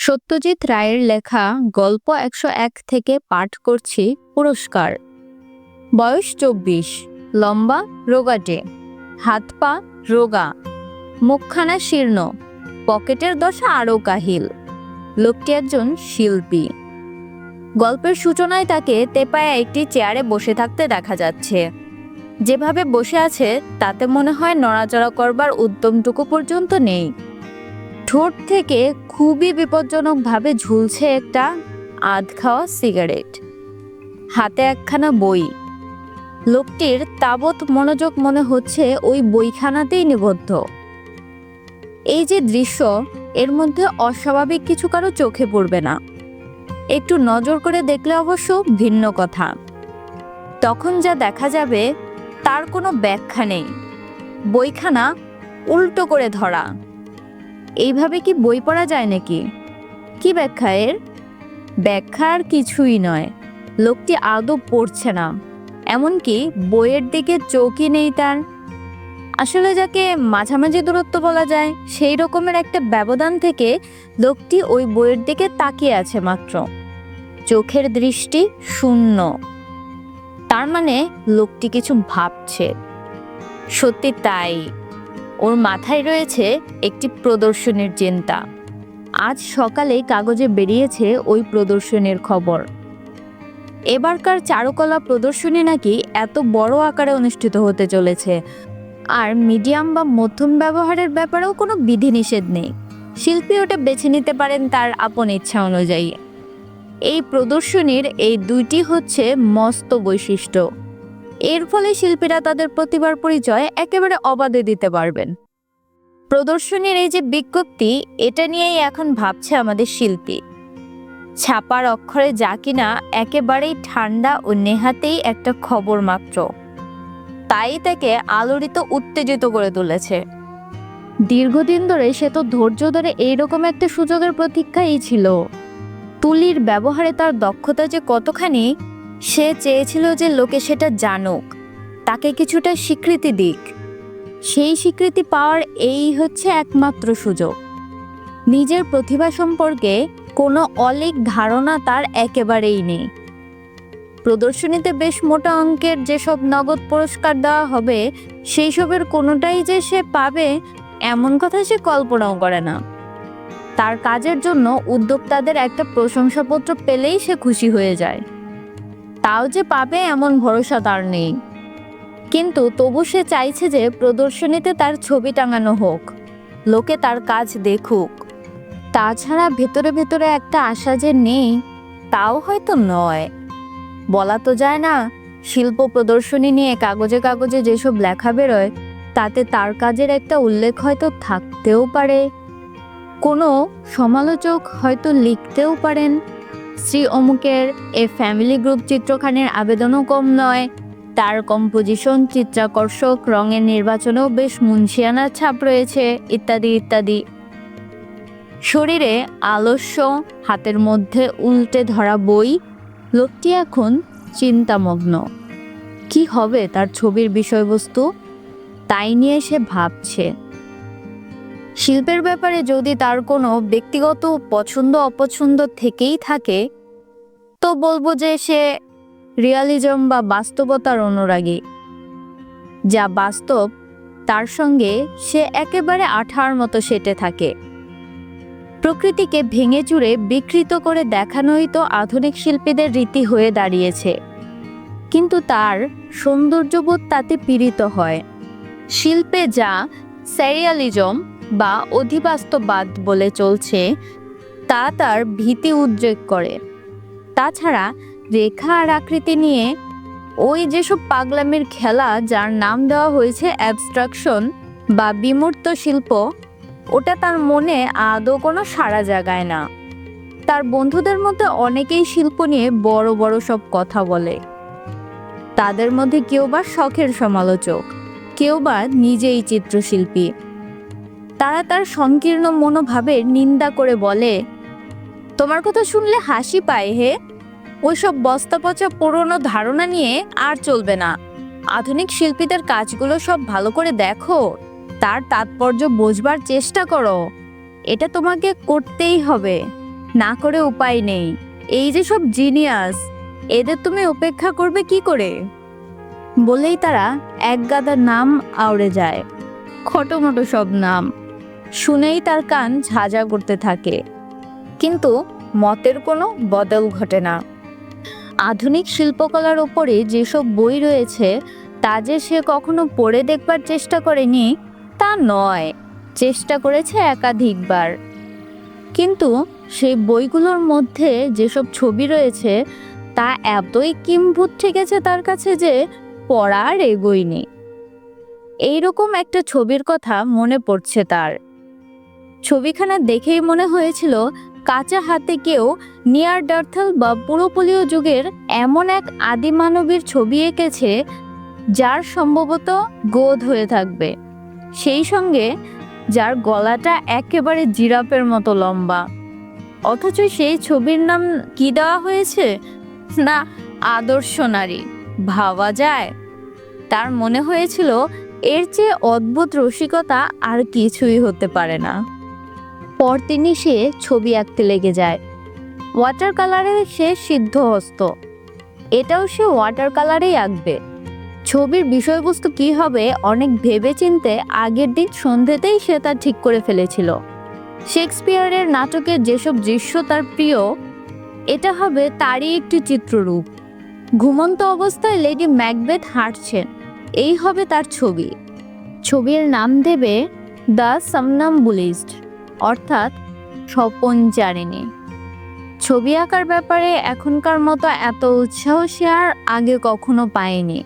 সত্যজিৎ রায়ের লেখা গল্প একশো এক থেকে পাঠ করছি পুরস্কার। বয়স চব্বিশ, লম্বা রোগাটে হাত পা রোগা, মুখখানা শীর্ণ, পকেটের দশা আরও কাহিল। লোকটি একজন শিল্পী। গল্পের সূচনায় তাকে তেপায়া একটি চেয়ারে বসে থাকতে দেখা যাচ্ছে। যেভাবে বসে আছে, তাতে মনে হয় নড়াচড়া করবার উদ্যমটুকু পর্যন্ত নেই। ঠোঁট থেকে খুবই বিপজ্জনকভাবে ঝুলছে একটা আধ খাওয়া সিগারেট। হাতে একখানা বই। লোকটির তাবৎ মনোযোগ মনে হচ্ছে ওই বইখানাতেই নিবদ্ধ। এই যে দৃশ্য, এর মধ্যে অস্বাভাবিক কিছু কারও চোখে পড়বে না। একটু নজর করে দেখলে অবশ্য ভিন্ন কথা। তখন যা দেখা যাবে, তার কোনো ব্যাখ্যা নেই। বইখানা উল্টো করে ধরা। এইভাবে কি বই পড়া যায় নাকি? কি ব্যাখ্যা এর? ব্যাখ্যা আর কিছুই নয়। লোকটি আদৌ পড়ছে না। এমনকি বইয়ের দিকে চোখই নেই তার। আসলে যাকে মাঝামাঝি দূরত্ব বলা যায়, সেই রকমের একটা ব্যবধান থেকে লোকটি ওই বইয়ের দিকে তাকিয়ে আছে মাত্র। চোখের দৃষ্টি শূন্য। তার মানে লোকটি কিছু ভাবছে। সত্যি তাই। ওর মাথায় রয়েছে একটি প্রদর্শনীর চিন্তা আজ সকালে কাগজে বেরিয়েছে ওই প্রদর্শনীর খবর। এবারকার চারুকলা প্রদর্শনী নাকি এত বড় আকারে অনুষ্ঠিত হতে চলেছে। আর মিডিয়াম বা মধ্যম ব্যবহারের ব্যাপারেও কোনো বিধিনিষেধ নেই। শিল্পী ওটা বেছে নিতে পারেন তার আপন ইচ্ছা অনুযায়ী। এই প্রদর্শনীর এই দুইটি হচ্ছে মস্ত বৈশিষ্ট্য। এর ফলে শিল্পীরা তাদের প্রতিভার পরিচয় একেবারে অবাধে দিতে পারবেন। প্রদর্শনীর এই যে বিজ্ঞপ্তি, এটা নিয়েই এখন ভাবছে আমাদের শিল্পী। ছাপার অক্ষরে যা কিনা একেবারেই ঠান্ডা ও নেহাতেই একটা খবর মাত্র। তাই তাকে আলোড়িত উত্তেজিত করে তুলেছে। দীর্ঘদিন ধরে সে তো ধৈর্য ধরে এইরকম একটা সুযোগের প্রতীক্ষাই ছিল। তুলির ব্যবহারে তার দক্ষতা যে কতখানি সে চেয়েছিল যে লোকে সেটা জানুক, তাকে কিছুটা স্বীকৃতি দিক। সেই স্বীকৃতি পাওয়ার এই হচ্ছে একমাত্র সুযোগ। নিজের প্রতিভা সম্পর্কে কোনো অলিক ধারণা তার একেবারেই নেই। প্রদর্শনীতে বেশ মোটা অঙ্কের যেসব নগদ পুরস্কার দেওয়া হবে সেই সবের কোনোটাই যে সে পাবে, এমন কথা সে কল্পনাও করে না। তার কাজের জন্য উদ্যোক্তাদের একটা প্রশংসাপত্র পেলেই সে খুশি হয়ে যায়। তাও যে পাবে এমন ভরসা তার নেই। কিন্তু তবু সে চাইছে যে প্রদর্শনীতে তার ছবি টাঙানো হোক, লোকে তার কাজ দেখুক। তাছাড়া ভেতরে ভেতরে একটা আশা যে নেই, তাও হয়তো নয়। বলা তো যায় না, শিল্প প্রদর্শনী নিয়ে কাগজে কাগজে যেসব লেখা বেরোয়, তাতে তার কাজের একটা উল্লেখ হয়তো থাকতেও পারে। কোনো সমালোচক হয়তো লিখতেও পারেন। শ্রী অমুকের এ ফ্যামিলি গ্রুপ চিত্রখানের আবেদনও কম নয়। তার কম্পোজিশন চিত্রাকর্ষক, রঙের নির্বাচনেও বেশ মুন্সিয়ানার ছাপ রয়েছে, ইত্যাদি ইত্যাদি। শরীরে আলস্য, হাতের মধ্যে উল্টে ধরা বই, লোকটি এখন চিন্তামগ্ন। কি হবে তার ছবির বিষয়বস্তু? তাই নিয়ে সে ভাবছে। শিল্পের ব্যাপারে যদি তার কোনো ব্যক্তিগত পছন্দ অপছন্দ থেকেই থাকে, তো বলব যে সে রিয়ালিজম বা বাস্তবতার অনুরাগী। যা বাস্তব, তার সঙ্গে সে একেবারে আঠার মতো সেটে থাকে। প্রকৃতিকে ভেঙে চুরে বিকৃত করে দেখানোই তো আধুনিক শিল্পীদের রীতি হয়ে দাঁড়িয়েছে। কিন্তু তার সৌন্দর্যবোধ তাতে পীড়িত হয়। শিল্পে যা স্যারিয়ালিজম বা অধিবাস্তববাদ বলে চলছে, তা তার ভীতি উদ্রেক করে। তাছাড়া রেখা আর আকৃতি নিয়ে ওই যেসব পাগলামির খেলা যার নাম দেওয়া হয়েছে অ্যাবস্ট্রাকশন বা বিমূর্ত শিল্প, ওটা তার মনে আদৌ কোনো সাড়া জাগায় না। তার বন্ধুদের মধ্যে অনেকেই শিল্প নিয়ে বড় বড় সব কথা বলে। তাদের মধ্যে কেউ বা শখের সমালোচক, কেউ বা নিজেই চিত্রশিল্পী। তারা তার সংকীর্ণ মনোভাবের নিন্দা করে বলে, তোমার কথা শুনলে হাসি পায় হে। ওইসব বস্তা পচা পুরনো ধারণা নিয়ে আর চলবে না। আধুনিক শিল্পীদের কাজগুলো সব ভালো করে দেখো। তার তাৎপর্য বোঝবার চেষ্টা করো। এটা তোমাকে করতেই হবে। না করে উপায় নেই। এই যে সব জিনিয়াস, এদের তুমি উপেক্ষা করবে কি করে? বলেই তারা এক গাদা নাম আউড়ে যায়। খটোমটো সব নাম। শুনেই তার কান ঝাঁঝা করতে থাকে। কিন্তু মতের কোনো বদল ঘটে না। আধুনিক শিল্পকলার ওপরে যেসব বই রয়েছে, তা যে সে কখনো পড়ে দেখবার চেষ্টা করেনি, তা নয়, চেষ্টা করেছে একাধিকবার। কিন্তু সেই বইগুলোর মধ্যে যেসব ছবি রয়েছে, তা এতই কিম্ভূত ঠেকেছে তার কাছে যে পড়ার এগোয়নি। এইরকম একটা ছবির কথা মনে পড়ছে তার। ছবিখানা দেখেই মনে হয়েছিল কাঁচা হাতে কেউ নিয়ার ডার্থাল বা পুরোপলীয় যুগের এমন এক আদি মানবীর ছবি এঁকেছে যার সম্ভবত গোধ হয়ে থাকবে। সেই সঙ্গে যার গলাটা একেবারে জিরাফের মতো লম্বা। অথচ সেই ছবির নাম কি দেওয়া হয়েছে? না, আদর্শ নারী, ভাবা যায়। তার মনে হয়েছিল, এর চেয়ে অদ্ভুত রসিকতা আর কিছুই হতে পারে না। পরদিনই সে ছবি আঁকতে লেগে যায়। ওয়াটার কালারে সে সিদ্ধহস্ত এটাও সে ওয়াটার কালারেই আঁকবে। ছবির বিষয়বস্তু কি হবে অনেক ভেবে চিনতে আগের দিন সন্ধ্যেতেই সে তা ঠিক করে ফেলেছিল। শেক্সপিয়ারের নাটকের যেসব দৃশ্য তার প্রিয়, এটা হবে তারই একটি চিত্ররূপ। ঘুমন্ত অবস্থায় লেডি ম্যাকবেথ হাঁটছেন। এই হবে তার ছবি। ছবির নাম দেবে দ্য সামনাম্বুলিস্ট। অর্থাৎ স্বপন স্বপনচারিণী ছবি আঁকার ব্যাপারে এখনকার মতো এত উৎসাহ সে আর আগে কখনো পায়নি।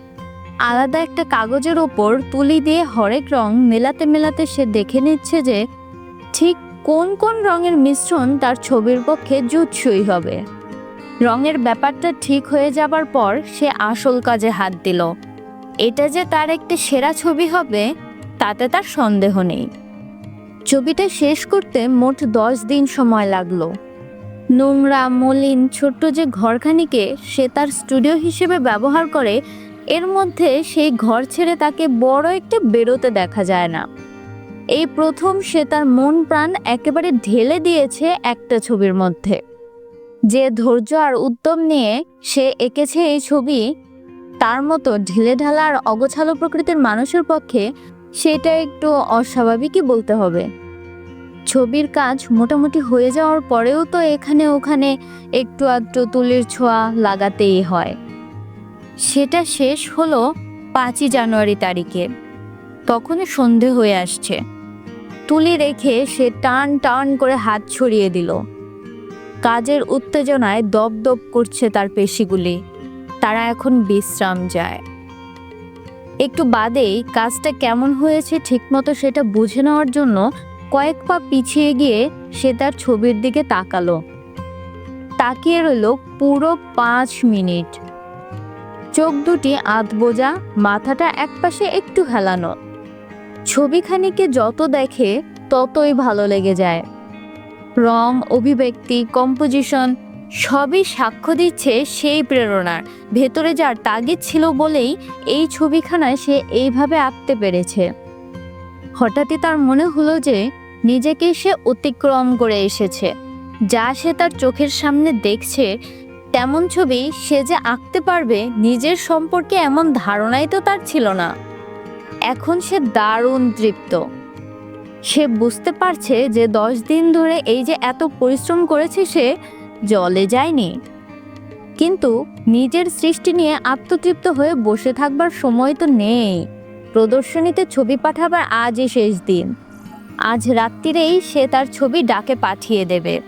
আলাদা একটা কাগজের ওপর তুলি দিয়ে হরেক রং মেলাতে মেলাতে সে দেখে নিচ্ছে যে ঠিক কোন কোন রঙের মিশ্রণ তার ছবির পক্ষে জুৎসই হবে। রঙের ব্যাপারটা ঠিক হয়ে যাবার পর সে আসল কাজে হাত দিল। এটা যে তার একটি সেরা ছবি হবে, তাতে তার সন্দেহ নেই। ছবিটা শেষ করতে মোট দশ দিন সময় লাগল। নোংরা, মলিন, ছোট্ট যে ঘরখানিকে সে তার স্টুডিও হিসেবে ব্যবহার করে, এর মধ্যে সেই ঘর ছেড়ে তাকে বড় একটু বেরোতে দেখা যায় না। এই প্রথম সে তার মন প্রাণ একেবারে ঢেলে দিয়েছে একটা ছবির মধ্যে। যে ধৈর্য আর উদ্যম নিয়ে সে এঁকেছে এই ছবি, তার মতো ঢিলে ঢালা আর অগোছালো প্রকৃতির মানুষের পক্ষে সেটা একটু অস্বাভাবিকই বলতে হবে। ছবির কাজ মোটামুটি হয়ে যাওয়ার পরেও তো এখানে ওখানে একটু আধটু তুলির ছোঁয়া লাগাতেই হয়। সেটা শেষ হলো পাঁচই জানুয়ারি তারিখে। তখনই সন্ধে হয়ে আসছে। তুলি রেখে সে টান টান করে হাত ছড়িয়ে দিল। কাজের উত্তেজনায় দপ দপ করছে তার পেশিগুলি। তারা এখন বিশ্রাম যায়। একটু বাদেই কাজটা কেমন হয়েছে ঠিকমতো সেটা বুঝে নেওয়ার জন্য কয়েক পা পিছিয়ে গিয়ে সে তার ছবির দিকে তাকালো। তাকিয়ে রইল পুরো পাঁচ মিনিট। চোখ দুটি আধ বোঝা, মাথাটা একপাশে একটু হেলানো। ছবিখানিকে যত দেখে ততই ভালো লেগে যায়। রং, অভিব্যক্তি কম্পোজিশন সবই সাক্ষ্য দিচ্ছে সেই প্রেরণার। ভেতরে যার তাগিদ ছিল বলেই এই ছবিখানায় সে এইভাবে আঁকতে পেরেছে। হঠাৎই তার মনে হলো যে নিজেকে সে অতিক্রম করে এসেছে। যা সে তার চোখের সামনে দেখছে, তেমন ছবি সে যে আঁকতে পারবে নিজের সম্পর্কে এমন ধারণাই তো তার ছিল না। এখন সে দারুণ তৃপ্ত। সে বুঝতে পারছে যে দশ দিন ধরে এই যে এত পরিশ্রম করেছে সে জলে যায়নি। কিন্তু নিজের সৃষ্টি নিয়ে আত্মতৃপ্ত হয়ে বসে থাকবার সময় তো নেই। প্রদর্শনীতে ছবি পাঠাবার আজই শেষ দিন। আজ রাত্রিরেই সে তার ছবি ডাকে পাঠিয়ে দেবে।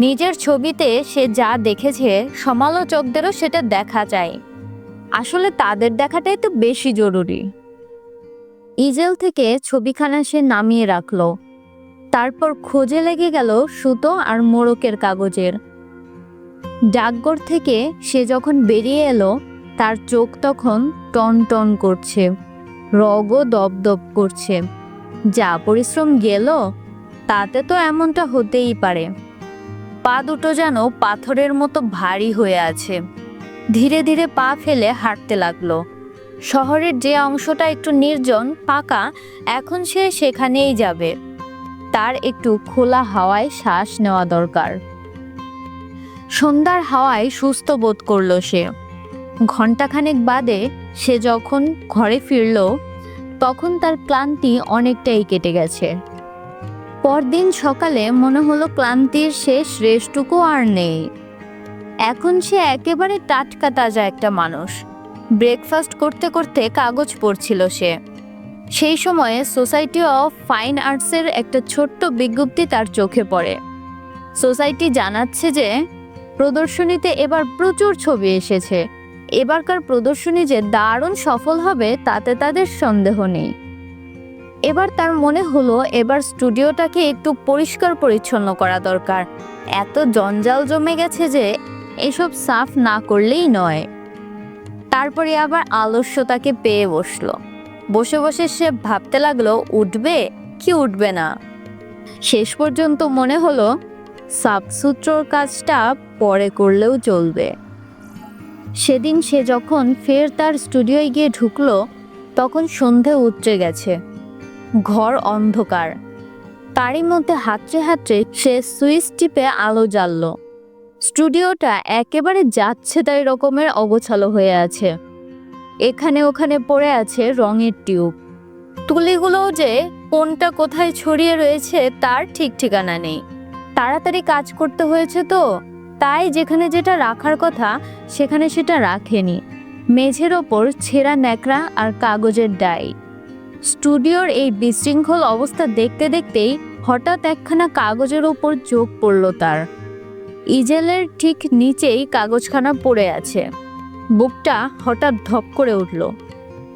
নিজের ছবিতে সে যা দেখেছে, সমালোচকদেরও সেটা দেখা চাই আসলে তাদের দেখাটাই তো বেশি জরুরি। ইজেল থেকে ছবিখানা সে নামিয়ে রাখল। তারপর খোঁজে লেগে গেল সুতো আর মোড়কের কাগজের। ডাকঘর থেকে সে যখন বেরিয়ে এলো, তার চোখ তখন টন টন করছে, রগও দপদপ করছে। যা পরিশ্রম গেল, তাতে তো এমনটা হতেই পারে। পা দুটো যেন পাথরের মতো ভারী হয়ে আছে। ধীরে ধীরে পা ফেলে হাঁটতে লাগল। শহরের যে অংশটা একটু নির্জন পাকা এখন সে সেখানেই যাবে। তার একটু খোলা হাওয়ায় শ্বাস নেওয়া দরকার। সন্ধ্যার হাওয়ায় সুস্থ বোধ করল সে। ঘণ্টাখানেক বাদে সে যখন ঘরে ফিরল, তখন তার ক্লান্তি অনেকটাই কেটে গেছে। পরদিন সকালে মনে হলো ক্লান্তির শেষ রেশটুকু আর নেই। এখন সে একেবারে টাটকা তাজা একটা মানুষ। ব্রেকফাস্ট করতে করতে কাগজ পড়ছিল সে। সেই সময়ে সোসাইটি অফ ফাইন আর্টসের একটা ছোট্ট বিজ্ঞপ্তি তার চোখে পড়ে। সোসাইটি জানাচ্ছে যে প্রদর্শনীতে এবার প্রচুর ছবি এসেছে। এবারকার প্রদর্শনী যে দারুণ সফল হবে, তাতে তাদের সন্দেহ নেই। এবার তার মনে হলো, এবার স্টুডিওটাকে একটু পরিষ্কার পরিচ্ছন্ন করা দরকার। এত জঞ্জাল জমে গেছে যে, এসব সাফ না করলেই নয়। তারপরে আবার আলস্যতাকে পেয়ে বসল। বসে বসে সে ভাবতে লাগল, উঠবে? কি উঠবে না? শেষ পর্যন্ত মনে হলো সাফসুত্রর কাজটা পরে করলেও চলবে। সেদিন সে যখন ফের তার স্টুডিওয় গিয়ে ঢুকলো, তখন সন্ধে উতরে গেছে। ঘর অন্ধকার। তারই মধ্যে হাতড়ে হাতড়ে সে সুইচ টিপে আলো জ্বাললো। স্টুডিওটা একেবারে যাচ্ছে তাই রকমের অগোছালো হয়ে আছে। এখানে ওখানে পড়ে আছে রঙের টিউব। তুলিগুলোও যে কোনটা কোথায় ছড়িয়ে রয়েছে তার ঠিক ঠিকানা নেই। তাড়াতাড়ি কাজ করতে হয়েছে তো, তাই যেখানে যেটা রাখার কথা, সেখানে সেটা রাখেনি। মেঝের ওপর ছেঁড়া ন্যাকড়া আর কাগজের ডাই। স্টুডিওর এই বিশৃঙ্খল অবস্থা দেখতে দেখতেই হঠাৎ একখানা কাগজের ওপর চোখ পড়ল তার। ইজেলের ঠিক নিচেই কাগজখানা পড়ে আছে। বুকটা হঠাৎ ধপ করে উঠল।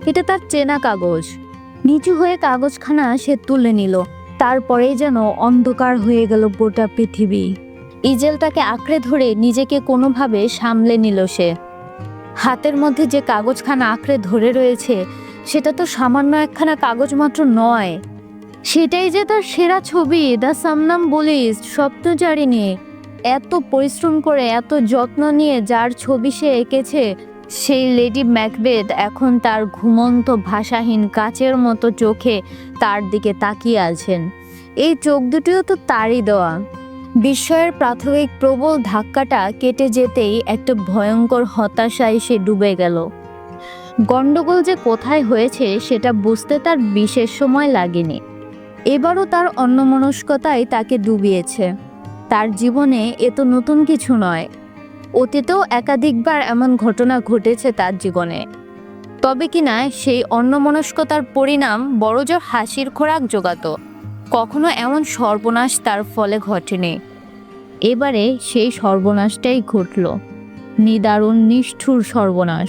এটা তার চেনা কাগজ। নিচু হয়ে কাগজখানা সে তুলে নিল। তারপরেই যেন অন্ধকার হয়ে গেল গোটা পৃথিবী। ইজেল তাকে আঁকড়ে ধরে নিজেকে কোনোভাবে সামলে নিল সে। হাতের মধ্যে যে কাগজখানা আঁকড়ে ধরে রয়েছে, সেটা তো সামান্য একখানা কাগজ মাত্র নয়। সেটাই যে তার সেরা ছবি দ্য সামনাম বলিস স্বপ্নচারিণী এত পরিশ্রম করে, এত যত্ন নিয়ে যার ছবি সে এঁকেছে সেই লেডি ম্যাকবেথ এখন তার ঘুমন্ত ভাষাহীন কাচের মতো চোখে তার দিকে তাকিয়ে আছেন। এই চোখ দুটিও তো তারই দেওয়া। বিস্ময়ের প্রাথমিক প্রবল ধাক্কাটা কেটে যেতেই একটা ভয়ঙ্কর হতাশায় সে ডুবে গেল। গণ্ডগোল যে কোথায় হয়েছে সেটা বুঝতে তার বিশেষ সময় লাগেনি। এবারও তার অন্যমনস্কতাই তাকে ডুবিয়েছে। তার জীবনে এ তো নতুন কিছু নয়। অতীতেও একাধিকবার এমন ঘটনা ঘটেছে তার জীবনে। তবে কিনা সেই অন্যমনস্কতার পরিণাম বড়জোর হাসির খোরাক জোগাতো। কখনো এমন সর্বনাশ তার ফলে ঘটেনি। এবারে সেই সর্বনাশটাই ঘটল। নিদারুণ নিষ্ঠুর সর্বনাশ।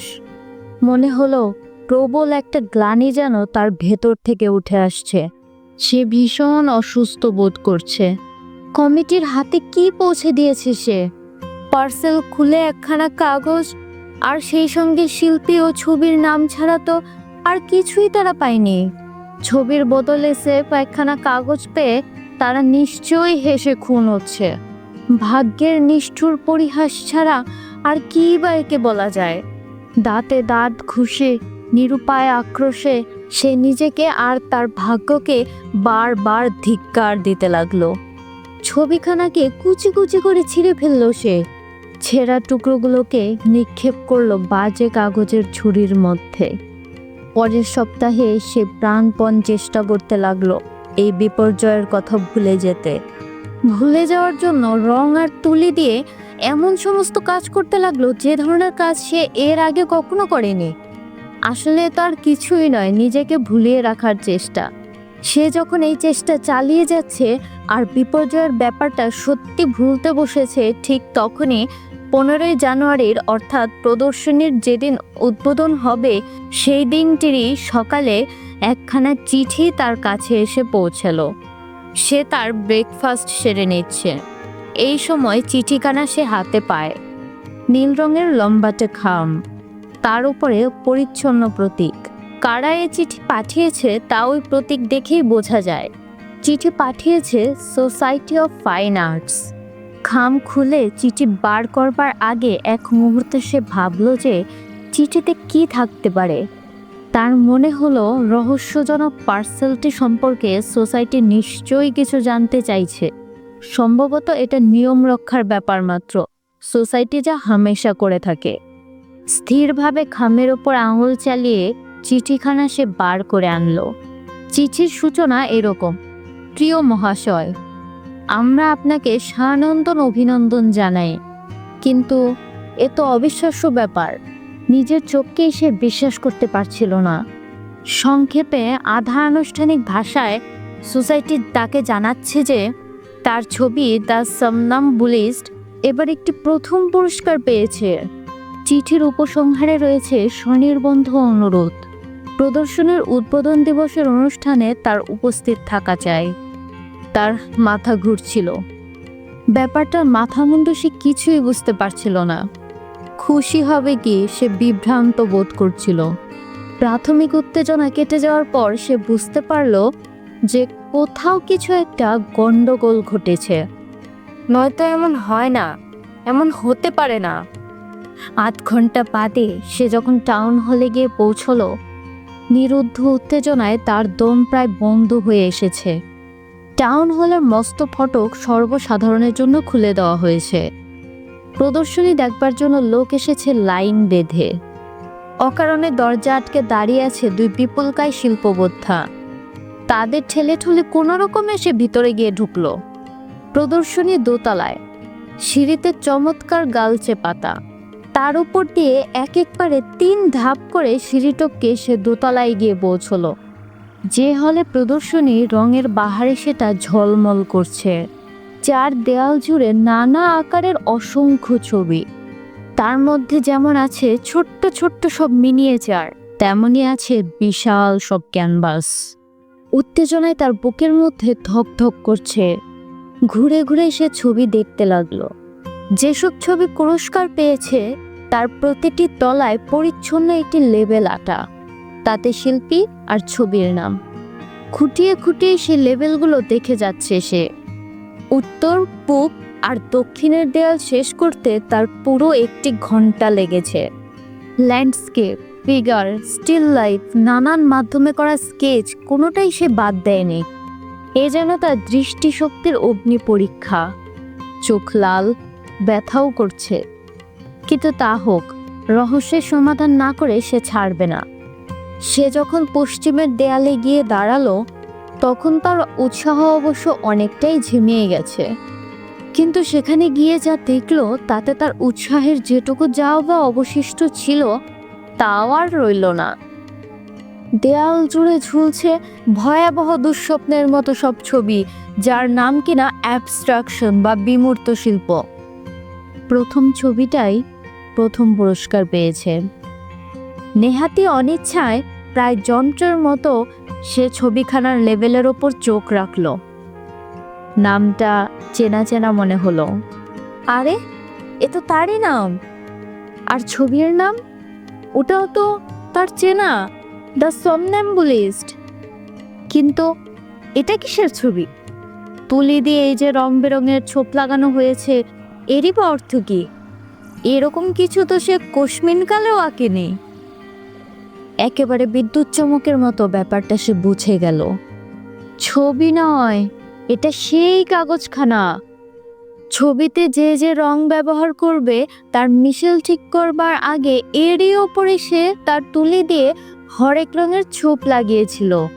মনে হলো প্রবল একটা গ্লানি যেন তার ভেতর থেকে উঠে আসছে। সে ভীষণ অসুস্থ বোধ করছে। কমিটির হাতে কি পৌঁছে দিয়েছে সে? পার্সেল খুলে একখানা কাগজ আর সেই সঙ্গে শিল্পী ও ছবির নাম ছাড়া তো আর কিছুই তারা পায়নি। ছবির বদলে সেফ একখানা কাগজ পেয়ে তারা নিশ্চয়ই হেসে খুন হচ্ছে। ভাগ্যের নিষ্ঠুর পরিহাস ছাড়া আর কি বা একে বলা যায়। দাঁতে দাঁত ঘুষে, নিরুপায় আক্রোশে সে নিজেকে আর তার ভাগ্যকে বারবার ধিক্কার দিতে লাগল। ছবিখানাকে কুচি কুচি করে ছিঁড়ে ফেলল সে। ছেঁড়া টুকরোগুলোকে নিক্ষেপ করল বাজে কাগজের ছুরির মধ্যে। পরের সপ্তাহে সে প্রাণপণ চেষ্টা করতে লাগল এই বিপর্যয়ের কথা ভুলে যেতে। ভুলে যাওয়ার জন্য রং আর তুলি দিয়ে এমন সমস্ত কাজ করতে লাগল যে ধরনের কাজ সে এর আগে কখনো করেনি। আসলে তো আর কিছুই নয়, নিজেকে ভুলিয়ে রাখার চেষ্টা। সে যখন এই চেষ্টা চালিয়ে যাচ্ছে আর বিপর্যয়ের ব্যাপারটা সত্যি ভুলতে বসেছে, ঠিক তখনই পনেরোই জানুয়ারির অর্থাৎ প্রদর্শনীর যেদিন উদ্বোধন হবে, সেই দিনটিরই সকালে একখানা চিঠি তার কাছে এসে পৌঁছালো। সে তার ব্রেকফাস্ট সেরে নিচ্ছে। এই সময় চিঠিখানা সে হাতে পায়। নীল রঙের লম্বাটে খাম। তার উপরে পরিচ্ছন্ন প্রতীক। কারা এ চিঠি পাঠিয়েছে তা ওই প্রতীক দেখেই বোঝা যায়। চিঠি পাঠিয়েছে সোসাইটি অফ ফাইন আর্টস খাম খুলে চিঠি বার করবার আগে এক মুহূর্তে সে ভাবলো যে চিঠিতে কি থাকতে পারে। তার মনে হলো রহস্যজনক পার্সেলটি সম্পর্কে সোসাইটি নিশ্চয়ই কিছু জানতে চাইছে। সম্ভবত এটা নিয়ম রক্ষার ব্যাপার মাত্র। সোসাইটি যা হামেশা করে থাকে। স্থিরভাবে খামের ওপর আঙুল চালিয়ে চিঠিখানা সে বার করে আনলো। চিঠির সূচনা এরকম। প্রিয় মহাশয় আমরা আপনাকে সানন্দন অভিনন্দন জানাই। কিন্তু এ তো অবিশ্বাস্য ব্যাপার। নিজের চোখকেই সে বিশ্বাস করতে পারছিল না। সংক্ষেপে আধা আনুষ্ঠানিক ভাষায় সোসাইটি তাকে জানাচ্ছে যে, তার ছবি দ্য সামনাম বুলিস্ট এবার একটি প্রথম পুরস্কার পেয়েছে। চিঠির উপসংহারে রয়েছে স্বনির্বন্ধ অনুরোধ। প্রদর্শনীর উদ্বোধন দিবসের অনুষ্ঠানে তার উপস্থিত থাকা চাই। তার মাথা ঘুরছিল। ব্যাপারটার মাথা মুন্ডু সে কিছুই বুঝতে পারছিল না। খুশি হবে কি, সে বিভ্রান্ত বোধ করছিল। প্রাথমিক উত্তেজনা কেটে যাওয়ার পর সে বুঝতে পারল যে কোথাও কিছু একটা গন্ডগোল ঘটেছে। নয়তো এমন হয় না, এমন হতে পারে না। আধ ঘণ্টা বাদে সে যখন টাউন হলে গিয়ে পৌঁছলো, নিরুদ্ধ উত্তেজনায় তার দম প্রায় বন্ধ হয়ে এসেছে। টাউন হলের মস্ত ফটক সর্বসাধারণের জন্য খুলে দেওয়া হয়েছে। প্রদর্শনী দেখবার জন্য লোক এসেছে লাইন বেঁধে। অকারণে দরজা আটকে দাঁড়িয়ে আছে দুই বিপুলকায় শিল্পবোদ্ধা তাদের ঠেলে ঠুলে কোনো রকমে সে ভিতরে গিয়ে ঢুকলো। প্রদর্শনী দোতলায়, সিঁড়িতে চমৎকার গালচে পাতা। তার উপর দিয়ে এক একবারে তিন ধাপ করে সিঁড়িটপকে সে দোতলায় গিয়ে পৌঁছলো। যে হলে প্রদর্শনী রঙের বাহারে সেটা ঝলমল করছে। চার দেয়াল জুড়ে নানা আকারের অসংখ্য ছবি। তার মধ্যে যেমন আছে ছোট্ট ছোট্ট সব মিনিয়েচার তেমনই আছে বিশাল সব ক্যানভাস উত্তেজনায় তার বুকের মধ্যে ধক ধক করছে। ঘুরে ঘুরে সে ছবি দেখতে লাগল। যেসব ছবি পুরস্কার পেয়েছে, তার প্রতিটি তলায় পরিচ্ছন্ন একটি লেবেল আটা। তাতে শিল্পী আর ছবির নাম। খুঁটিয়ে খুঁটিয়ে সে লেবেলগুলো দেখে যাচ্ছে সে। উত্তর, পূব আর দক্ষিণের দেয়াল শেষ করতে তার পুরো একটি ঘণ্টা লেগেছে। ল্যান্ডস্কেপ ফিগার স্টিল লাইফ নানান মাধ্যমে করা স্কেচ কোনোটাই সে বাদ দেয়নি। এ যেন তার দৃষ্টিশক্তির অগ্নি পরীক্ষা। চোখ লাল, ব্যথাও করছে। কিন্তু তা হোক, রহস্যের সমাধান না করে সে ছাড়বে না। সে যখন পশ্চিমের দেয়ালে গিয়ে দাঁড়াল, তখন তার উৎসাহ অবশ্য অনেকটাই ঝিমিয়ে গেছে। কিন্তু সেখানে গিয়ে যা দেখল, তাতে তার উৎসাহের যেটুকু যাও বা অবশিষ্ট ছিল, তাও আর রইল না। দেয়াল জুড়ে ঝুলছে ভয়াবহ দুঃস্বপ্নের মতো সব ছবি, যার নাম কিনা অ্যাবস্ট্রাকশন বা বিমূর্ত শিল্প। প্রথম ছবিটাই প্রথম পুরস্কার পেয়েছে। নেহাতি অনিচ্ছায় প্রায় যন্ত্রের মতো সে ছবিখানার লেভেলের ওপর চোখ রাখল। নামটা চেনা চেনা মনে হলো। আরে, এ তো তারই নাম। আর ছবির নাম? ওটাও তো তার চেনা, দ্য সমন্যাম্বুলিস্ট কিন্তু এটা কিসের ছবি? তুলি দিয়ে এই যে রং বেরঙের ছোপ লাগানো হয়েছে, এরই বা অর্থ কি? এরকম কিছু তো সে কোশমিনকালেও আঁকেনি। একেবারে বিদ্যুৎ চমকের মতো ব্যাপারটা সে বুঝে গেল। ছবি নয়, এটা সেই কাগজখানা। ছবিতে যে যে রং ব্যবহার করবে, তার মিশেল ঠিক করবার আগে এরই ওপরে সে তার তুলি দিয়ে হরেক রঙের ছোপ লাগিয়েছিল।